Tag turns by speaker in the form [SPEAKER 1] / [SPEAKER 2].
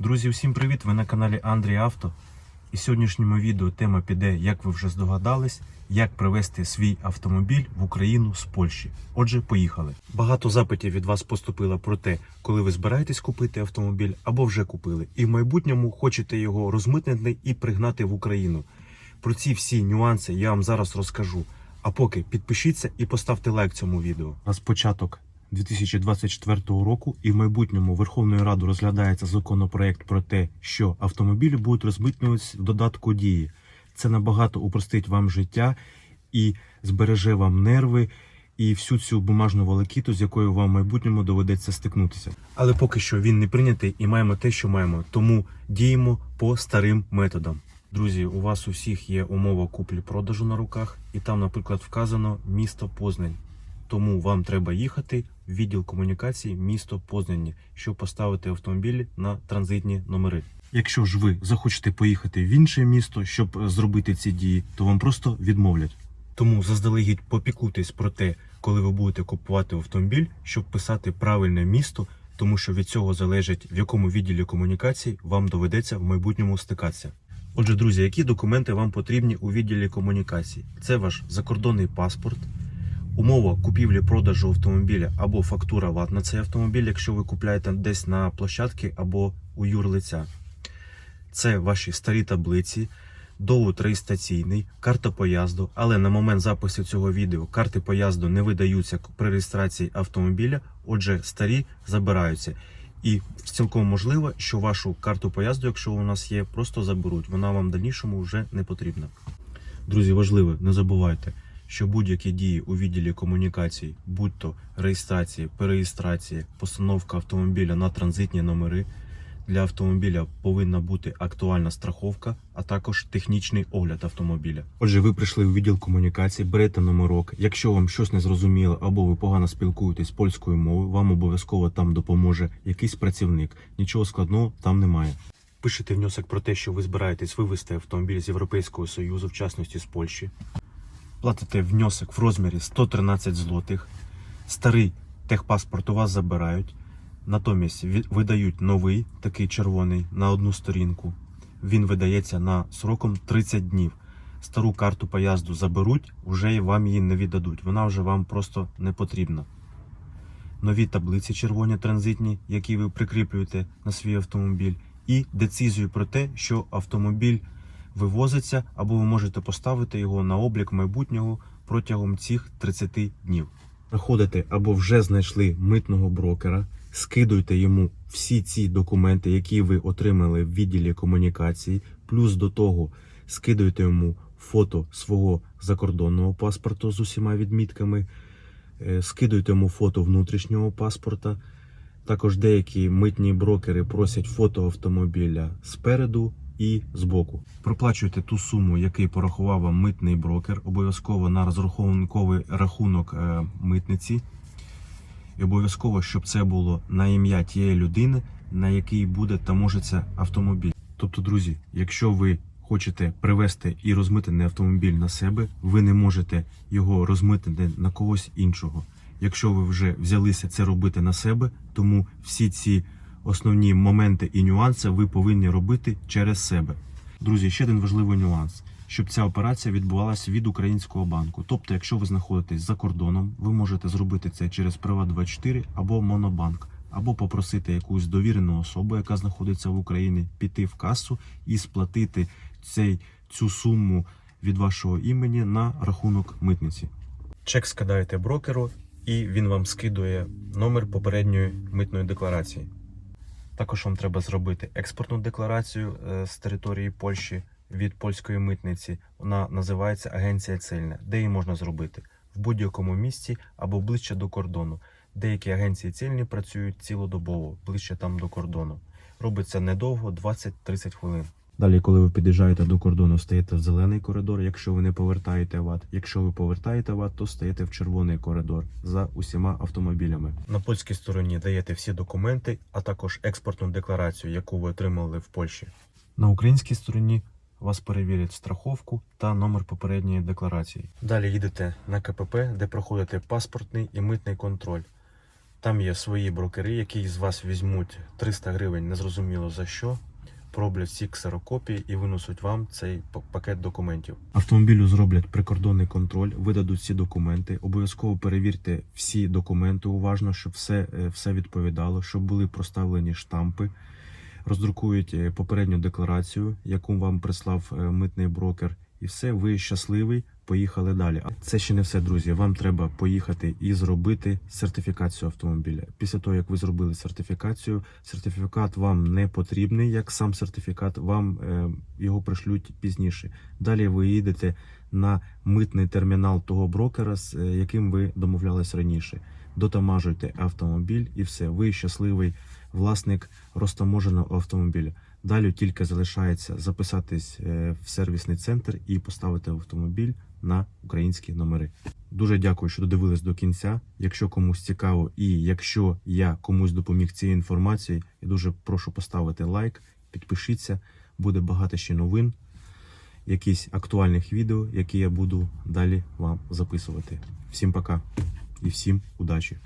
[SPEAKER 1] Друзі, всім привіт! Ви на каналі Андрій Авто. І в сьогоднішньому відео тема піде, як ви вже здогадались, як привезти свій автомобіль в Україну з Польщі. Отже, поїхали. Багато запитів від вас поступило про те, коли ви збираєтесь купити автомобіль або вже купили, і в майбутньому хочете його розмитнити і пригнати в Україну. Про ці всі нюанси я вам зараз розкажу. А поки підпишіться і поставте лайк цьому відео. На початок 2024 року і в майбутньому Верховною Радою розглядається законопроект про те, що автомобілі будуть розмитнюватися в додатку дії. Це набагато упростить вам життя і збереже вам нерви і всю цю бумажну волокіту, з якою вам в майбутньому доведеться стикнутися. Але поки що він не прийнятий і маємо те, що маємо. Тому діємо по старим методам. Друзі, у вас у всіх є умова куплі-продажу на руках, і там, наприклад, вказано місто Познань. Тому вам треба їхати в відділ комунікації місто Познані, щоб поставити автомобілі на транзитні номери. Якщо ж ви захочете поїхати в інше місто, щоб е, зробити ці дії, то вам просто відмовлять. Тому заздалегідь попікуйтесь про те, коли ви будете купувати автомобіль, щоб писати правильне місто, тому що від цього залежить, в якому відділі комунікацій вам доведеться в майбутньому стикатися. Отже, друзі, які документи вам потрібні у відділі комунікацій? Це ваш закордонний паспорт, умова купівлі-продажу автомобіля або фактура ВАТ на цей автомобіль, якщо ви купляєте десь на площадці або у юрлиця. Це ваші старі таблиці, довод реєстраційний, карта поїзду. Але на момент запису цього відео карти поїзду не видаються при реєстрації автомобіля, отже, старі забираються. І цілком можливо, що вашу карту поїзду, якщо у нас є, просто заберуть. Вона вам в дальнішому вже не потрібна. Друзі, важливо, не забувайте, що будь-які дії у відділі комунікацій, будь то реєстрації, перереєстрації, постановка автомобіля на транзитні номери, для автомобіля повинна бути актуальна страховка, а також технічний огляд автомобіля. Отже, ви прийшли в відділ комунікацій, берете номерок. Якщо вам щось не зрозуміло або ви погано спілкуєтесь польською мовою, вам обов'язково там допоможе якийсь працівник. Нічого складного там немає. Пишете внесок про те, що ви збираєтесь вивезти автомобіль з Європейського Союзу, в частності з Польщі. Платите внесок в розмірі 113 злотих. Старий техпаспорт у вас забирають. Натомість видають новий, такий червоний, на одну сторінку. Він видається на сроком 30 днів. Стару карту поїзду заберуть, вже вам її не віддадуть. Вона вже вам просто не потрібна. Нові таблиці червоні транзитні, які ви прикріплюєте на свій автомобіль, і децизію про те, що автомобіль вивозиться, або ви можете поставити його на облік майбутнього протягом цих 30 днів. Приходите або вже знайшли митного брокера, скидуйте йому всі ці документи, які ви отримали в відділі комунікації, плюс до того скидуйте йому фото свого закордонного паспорту з усіма відмітками, е, скидуйте йому фото внутрішнього паспорта. Також деякі митні брокери просять фото автомобіля спереду і збоку. Проплачуйте ту суму, який порахував вам митний брокер, обов'язково на розрахунковий рахунок е, митниці. І обов'язково, щоб це було на ім'я тієї людини, на якій буде таможиться автомобіль. Тобто, друзі, якщо ви хочете привезти і розмитити автомобіль на себе, ви не можете його розмитити на когось іншого. Якщо ви вже взялися це робити на себе, тому всі ці основні моменти і нюанси ви повинні робити через себе. Друзі, ще один важливий нюанс. Щоб ця операція відбувалася від українського банку. Тобто, якщо ви знаходитесь за кордоном, ви можете зробити це через Приват24 або Монобанк, або попросити якусь довірену особу, яка знаходиться в Україні, піти в касу і сплатити цей, цю суму від вашого імені на рахунок митниці. Чек скидаєте брокеру, і він вам скидує номер попередньої митної декларації. Також вам треба зробити експортну декларацію е, з території Польщі від польської митниці. Вона називається Агенція Цельна, де її можна зробити в будь-якому місці або ближче до кордону. Деякі агенції цільні працюють цілодобово, ближче там до кордону. Робиться недовго, 20-30 хвилин. Далі, коли ви під'їжджаєте до кордону, стаєте в зелений коридор, якщо ви не повертаєте ват. Якщо ви повертаєте ват, то стаєте в червоний коридор за усіма автомобілями. На польській стороні даєте всі документи, а також експортну декларацію, яку ви отримали в Польщі. На українській стороні вас перевірять страховку та номер попередньої декларації. Далі їдете на КПП, де проходите паспортний і митний контроль. Там є свої брокери, які з вас візьмуть 300 гривень, незрозуміло за що, проблять всі ксерокопії і винесуть вам цей пакет документів. Автомобілю зроблять прикордонний контроль, видадуть всі документи. Обов'язково перевірте всі документи уважно, щоб все, е, все відповідало, щоб були проставлені штампи. Роздрукують е, попередню декларацію, яку вам прислав е, митний брокер, і все, ви щасливий, поїхали далі. Це ще не все, друзі. Вам треба поїхати і зробити сертифікацію автомобіля. Після того, як ви зробили сертифікацію, сертифікат вам не потрібний, як сам сертифікат, вам е, його пришлють пізніше. Далі ви їдете на митний термінал того брокера, з е, яким ви домовлялись раніше. Дотамажуйте автомобіль і все. Ви щасливий власник розтаможеного автомобіля. Далі тільки залишається записатись е, в сервісний центр і поставити автомобіль на українські номери. Дуже дякую, що додивились до кінця. Якщо комусь цікаво, і якщо я комусь допоміг цією інформацією, я дуже прошу поставити лайк, підпишіться. Буде багато ще новин, якісь актуальних відео, які я буду далі вам записувати. Всім пока і всім удачі!